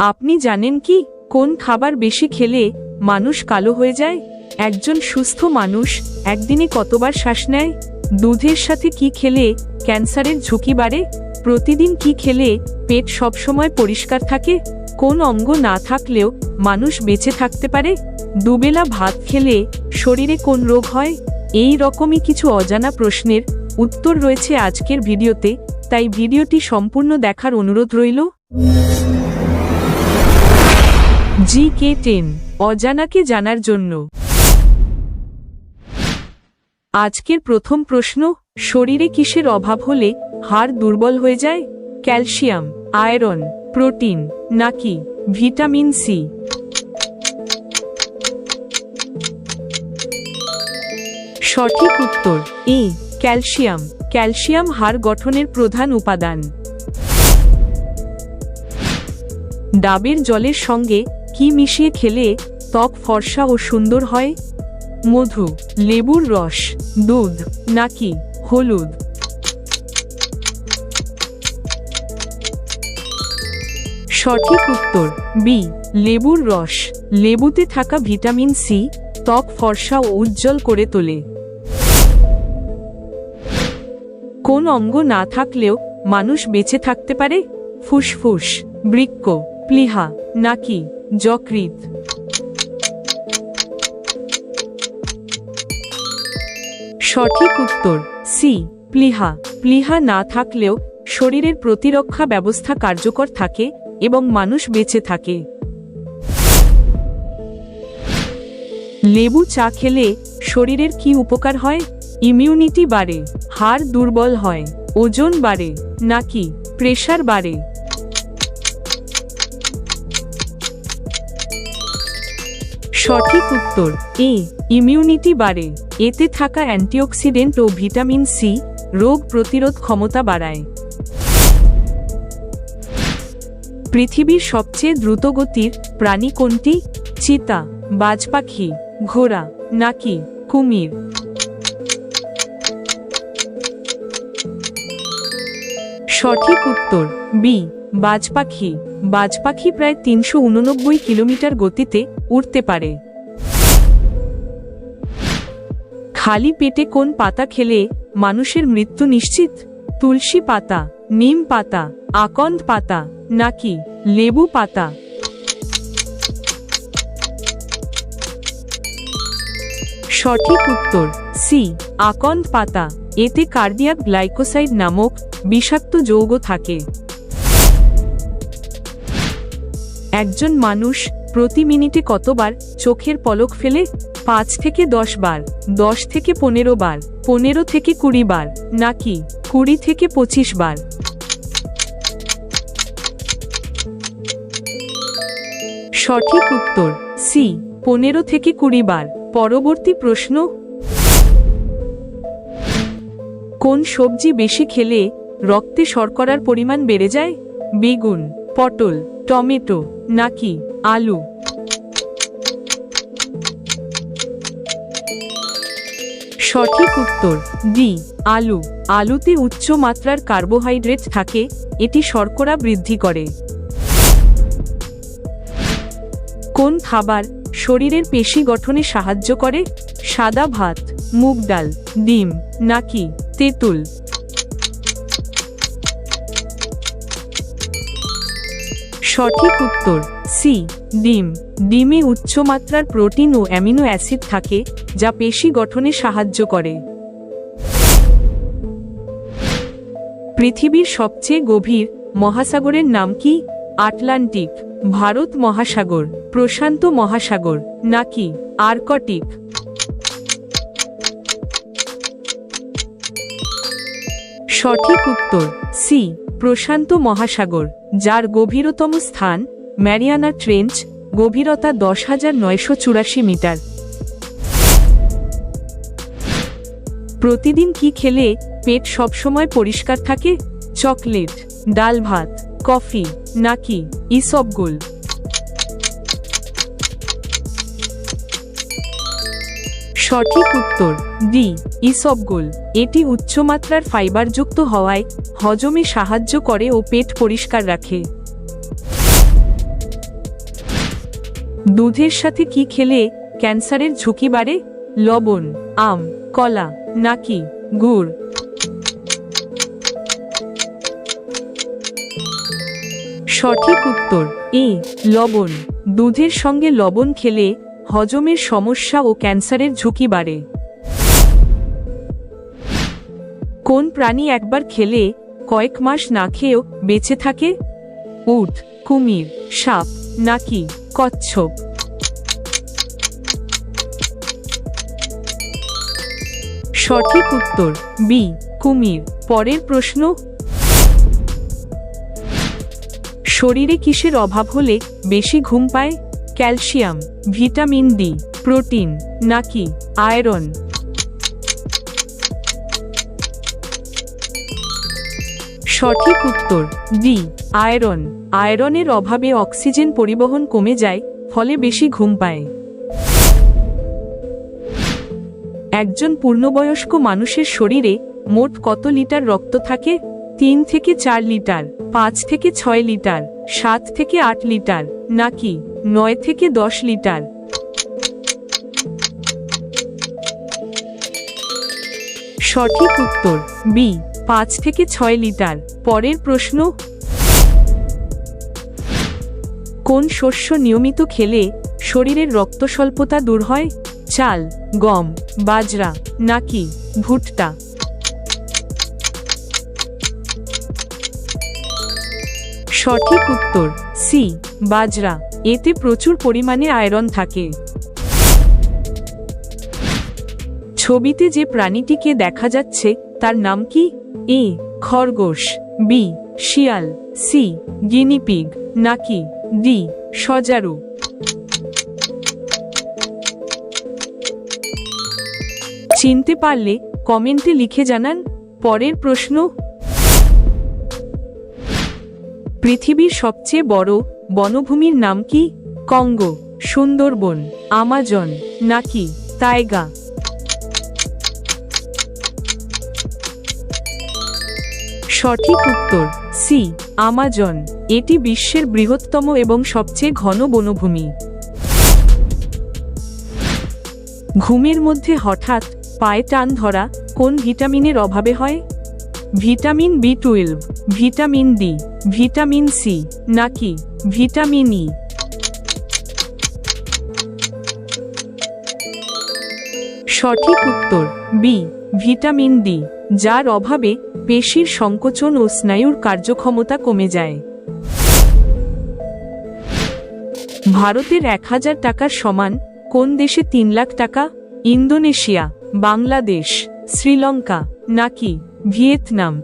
আপনি জানেন কি, কোন খাবার বেশি খেলে মানুষ কালো হয়ে যায়? একজন সুস্থ মানুষ একদিনে কতবার শ্বাস নেয়? দুধের সাথে কি খেলে ক্যান্সারের ঝুঁকি বাড়ে? প্রতিদিন কি খেলে পেট সবসময় পরিষ্কার থাকে? কোন অঙ্গ না থাকলেও মানুষ বেঁচে থাকতে পারে? দুবেলা ভাত খেলে শরীরে কোন রোগ হয়? এই রকমই কিছু অজানা প্রশ্নের উত্তর রয়েছে আজকের ভিডিওতে, তাই ভিডিওটি সম্পূর্ণ দেখার অনুরোধ রইল। জি কে টেন, অজানাকে জানার জন্য। আজকের প্রথম প্রশ্ন, শরীরে কিসের অভাব হলে হাড় দুর্বল হয়ে যায়? ক্যালসিয়াম, আয়রন, প্রোটিন, নাকি ভিটামিন সি? সঠিক উত্তর, এ, ক্যালসিয়াম। ক্যালসিয়াম হাড় গঠনের প্রধান উপাদান। ডাবের জলের সঙ্গে কি মিশিয়ে খেলে ত্বক ফর্সা ও সুন্দর হয়? মধু, লেবুর রস, দুধ, নাকি হলুদ? সঠিক উত্তর, বি, লেবুর রস। লেবুতে থাকা ভিটামিন সি ত্বক ফর্সা ও উজ্জ্বল করে তোলে। কোন অঙ্গ না থাকলেও মানুষ বেঁচে থাকতে পারে? ফুসফুস, বৃক্ক, প্লিহা। নাকি যকৃত সঠিক উত্তর, সি, প্লিহা। প্লিহা না থাকলেও শরীরের প্রতিরক্ষা ব্যবস্থা কার্যকর থাকে এবং মানুষ বেঁচে থাকে। লেবু চা খেলে শরীরের কি উপকার হয়? ইমিউনিটি বাড়ে, হাড় দুর্বল হয়, ওজন বাড়ে, নাকি প্রেশার বাড়ে? সঠিক উত্তর, এ ইমিউনিটি বাড়ে, এতে থাকা অ্যান্টিঅক্সিডেন্ট ও ভিটামিন সি রোগ প্রতিরোধ ক্ষমতা বাড়ায়। পৃথিবীর সবচেয়ে দ্রুতগতির প্রাণী কোনটি? চিতা বাজ পাখি ঘোড়া, নাকি কুমির? সঠিক উত্তর, বি বাজ পাখি বাজ পাখি প্রায় তিনশো উননব্বই কিলোমিটার গতিতে উড়তে পারে। খালি পেটে কোন পাতা খেলে মানুষের মৃত্যু নিশ্চিত? তুলসী পাতা, নিম পাতা, আকন্দ পাতা, নাকি লেবু পাতা? সঠিক উত্তর, সি, আকন্দ পাতা। এতে কার্ডিয়াক গ্লাইকোসাইড নামক বিষাক্ত যৌগ থাকে। একজন মানুষ প্রতি মিনিটে কতবার চোখের পলক ফেলে? পাঁচ থেকে দশ বার, দশ থেকে পনেরো বার, পনেরো থেকে কুড়ি বার, নাকি কুড়ি থেকে পঁচিশ বার? সঠিক উত্তর সি পনেরো থেকে কুড়ি বার। পরবর্তী প্রশ্ন। কোন সবজি বেশি খেলে রক্তে শর্করার পরিমাণ বেড়ে যায়? বেগুন পটল। টমেটো, নাকি আলু? সঠিক উত্তর, ডি, আলু। আলুতে উচ্চ মাত্রার কার্বোহাইড্রেট থাকে, এটি শর্করা বৃদ্ধি করে। কোন খাবার শরীরের পেশি গঠনে সাহায্য করে? সাদা ভাত, মুগ ডাল, ডিম, নাকি তেঁতুল? সঠিক উত্তর। সি ডিম। ডিমে উচ্চমাত্রার প্রোটিন ও অ্যামিনো অ্যাসিড থাকে, যা পেশি গঠনে সাহায্য করে। পৃথিবীর সবচেয়ে গভীর মহাসাগরের নাম কি? আটলান্টিক। ভারত মহাসাগর। প্রশান্ত মহাসাগর। নাকি আর্কটিক? সঠিক উত্তর। সি প্রশান্ত মহাসাগর, যার গভীরতম স্থান ম্যারিয়ানা ট্রেঞ্চ, গভীরতা দশ হাজার নয়শো চুরাশি মিটার। প্রতিদিন কি খেলে পেট সবসময় পরিষ্কার থাকে? চকলেট, ডাল ভাত, কফি, নাকি ইসবগুল? সঠিক উত্তর ডি ইসবগুল এটি উচ্চমাত্রার ফাইবারযুক্ত হওয়ায় হজমে সাহায্য করে ও পেট পরিষ্কার রাখে। দুধের সাথে কি খেলে ক্যান্সারের ঝুঁকি বাড়ে? লবণ, আম, কলা, নাকি গুড়? সঠিক উত্তর, এ, লবণ। দুধের সঙ্গে লবণ খেলে হজমের সমস্যা ও ক্যান্সারের ঝুঁকি বাড়ে। কোন প্রাণী একবার খেলে কয়েক মাস না খেয়েও বেঁচে থাকে? উট, কুমির, সাপ, নাকি কচ্ছপ? সঠিক উত্তর, বি, কুমির। পরের প্রশ্ন। শরীরে কিসের অভাব হলে বেশি ঘুম পায়? ক্যালসিয়াম, ভিটামিন ডি, প্রোটিন, নাকি আয়রন? সঠিক উত্তর ডি আয়রন। আয়রনের অভাবে অক্সিজেন পরিবহন কমে যায়, ফলে বেশি ঘুম পায়। একজন পূর্ণবয়স্ক মানুষের শরীরে মোট কত লিটার রক্ত থাকে? তিন থেকে চার লিটার, পাঁচ থেকে ছয় লিটার, সাত থেকে আট লিটার, নাকি নয় থেকে দশ লিটার? সঠিক উত্তর, বি পাঁচ থেকে ছয় লিটার। পরের প্রশ্ন, কোন শস্য নিয়মিত খেলে শরীরের রক্ত স্বল্পতা দূর হয়? চাল, গম, বাজরা, নাকি ভুট্টা? সঠিক উত্তর সি বাজরা। এতে প্রচুর পরিমাণে আয়রন থাকে। ছবিতে যে প্রাণীটিকে দেখা যাচ্ছে তার নাম কি? এ খরগোশ, বি, শিয়াল, সি গিনিপিগ নাকি ডি, সজারু। চিনতে পারলে কমেন্টে লিখে জানান পরের প্রশ্ন। পৃথিবীর সবচেয়ে বড় বনভূমির নাম কি? কঙ্গো, সুন্দরবন, আমাজন, নাকি তাইগা সঠিক উত্তর, সি, আমাজন। এটি বিশ্বের বৃহত্তম এবং সবচেয়ে ঘন বনভূমি। ঘুমের মধ্যে হঠাৎ পায়ে টান ধরা কোন ভিটামিনের অভাবে হয়? Vitamin B twelve, vitamin D, vitamin C, নাকি ভিটামিন ই? সঠিক উত্তর, বি ভিটামিন ডি যার অভাবে পেশির সংকোচন ও স্নায়ুর কার্যক্ষমতা কমে যায়। ভারতের এক হাজার টাকার সমান কোন দেশে তিন লাখ টাকা? ইন্দোনেশিয়া, বাংলাদেশ, শ্রীলঙ্কা, নাকি ভিয়েতনাম?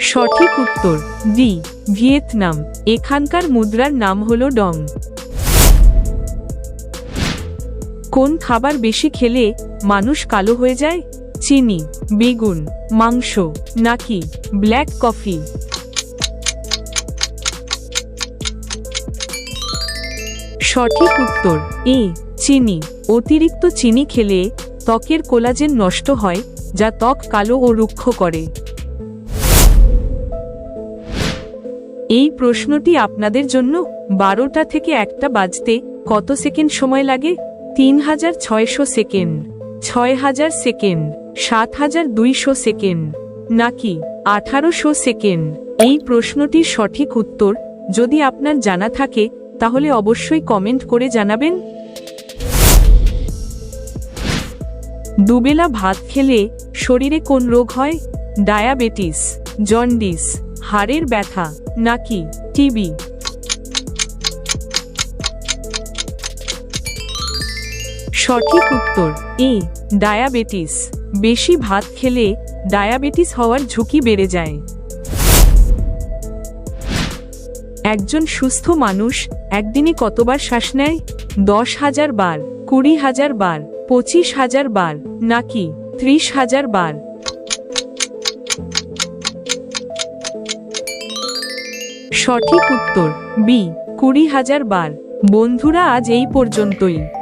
সঠিক উত্তর, ডি, ভিয়েতনাম। এখানকার মুদ্রার নাম হল ডং। কোন খাবার বেশি খেলে মানুষ কালো হয়ে যায়? চিনি, বেগুন, মাংস, নাকি ব্ল্যাক কফি? সঠিক উত্তর, এ, চিনি। অতিরিক্ত চিনি খেলে ত্বকের কোলাজেন নষ্ট হয়, যা ত্বক কালো ও রুক্ষ করে। এই প্রশ্নটি আপনাদের জন্য বারোটা থেকে একটা বাজতে কত সেকেন্ড সময় লাগে? তিন হাজার ছয়শো সেকেন্ড ছয় হাজার সেকেন্ড সাত হাজার দুইশো সেকেন্ড। নাকি আঠারোশো সেকেন্ড? এই প্রশ্নটির সঠিক উত্তর যদি আপনার জানা থাকে, তাহলে অবশ্যই কমেন্ট করে জানাবেন। দুবেলা ভাত খেলে শরীরে কোন রোগ হয়? ডায়াবেটিস, জন্ডিস, হাড়ের ব্যথা, নাকি টিবি? সঠিক উত্তর, এ, ডায়াবেটিস। বেশি ভাত খেলে ডায়াবেটিস হওয়ার ঝুঁকি বেড়ে যায়। একজন সুস্থ মানুষ একদিনে কতবার শ্বাস নেয়? দশ হাজার বার, কুড়ি হাজার বার, পঁচিশ হাজার বার, নাকি ত্রিশ হাজার বার? সঠিক উত্তর, বি, কুড়ি হাজার বার। বন্ধুরা, আজ এই পর্যন্তই।